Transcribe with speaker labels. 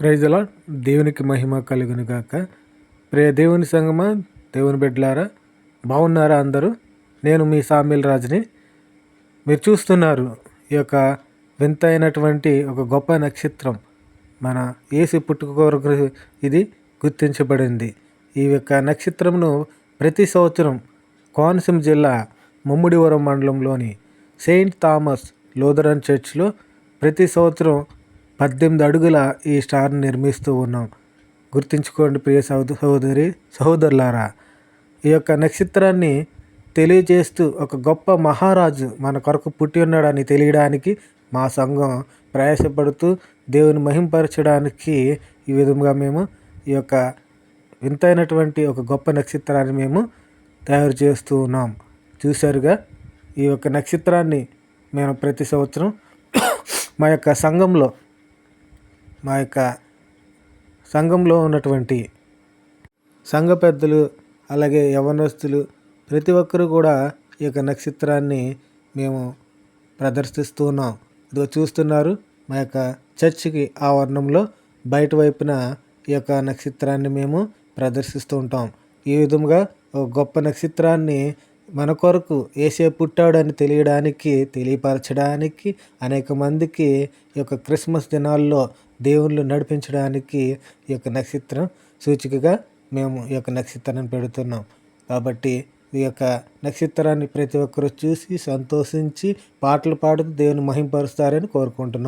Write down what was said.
Speaker 1: ప్రైజలా దేవునికి మహిమ కలుగును గాక. ప్రే దేవుని సంగమా దేవుని బిడ్డలారా బాగున్నారా అందరూ? నేను మీ సామిల్ రాజుని. మీరు చూస్తున్నారు ఈ యొక్క వింతైనటువంటి ఒక గొప్ప నక్షత్రం. మన ఏసు పుట్టుకొరకు ఇది గుర్తించబడింది. ఈ యొక్క నక్షత్రంను ప్రతి సంవత్సరం కోనసీమ జిల్లా ముమ్మిడివరం మండలంలోని సెయింట్ థామస్ లూథరన్ చర్చ్లో ప్రతి సంవత్సరం పద్దెనిమిది అడుగుల ఈ స్టార్ని నిర్మిస్తూ ఉన్నాం. గుర్తుంచుకోండి ప్రియ సహోద సహోదరి సహోదరులారా ఈ యొక్క నక్షత్రాన్ని తెలియజేస్తూ ఒక గొప్ప మహారాజు మన కొరకు పుట్టి ఉన్నాడని తెలియడానికి మా సంఘం ప్రయాసపడుతూ దేవుని మహింపరచడానికి ఈ విధంగా మేము ఈ యొక్క వింతైనటువంటి ఒక గొప్ప నక్షత్రాన్ని మేము తయారు చేస్తూ ఉన్నాం. చూశారుగా ఈ యొక్క నక్షత్రాన్ని మేము ప్రతి సంవత్సరం మా యొక్క సంఘంలో మా యొక్క సంఘంలో ఉన్నటువంటి సంఘ పెద్దలు అలాగే యవనస్తులు ప్రతి ఒక్కరు కూడా ఈ యొక్క నక్షత్రాన్ని మేము ప్రదర్శిస్తూ ఉన్నాం. ఇదిగో చూస్తున్నారు మా యొక్క చర్చికి ఆవరణంలో బయట వైపున ఈ యొక్క నక్షత్రాన్ని మేము ప్రదర్శిస్తూ ఉంటాం. ఈ విధంగా ఒక గొప్ప నక్షత్రాన్ని మన కొరకు ఏసే పుట్టాడని తెలియడానికి తెలియపరచడానికి అనేక మందికి ఈ యొక్క క్రిస్మస్ దినాల్లో దేవుళ్ళు నడిపించడానికి ఈ యొక్క నక్షత్రం సూచికగా మేము ఈ యొక్క నక్షత్రాన్ని పెడుతున్నాం. కాబట్టి ఈ యొక్క నక్షత్రాన్ని ప్రతి ఒక్కరు చూసి సంతోషించి పాటలు పాడుతూ దేవుని మహింపరుస్తారని కోరుకుంటున్నాం.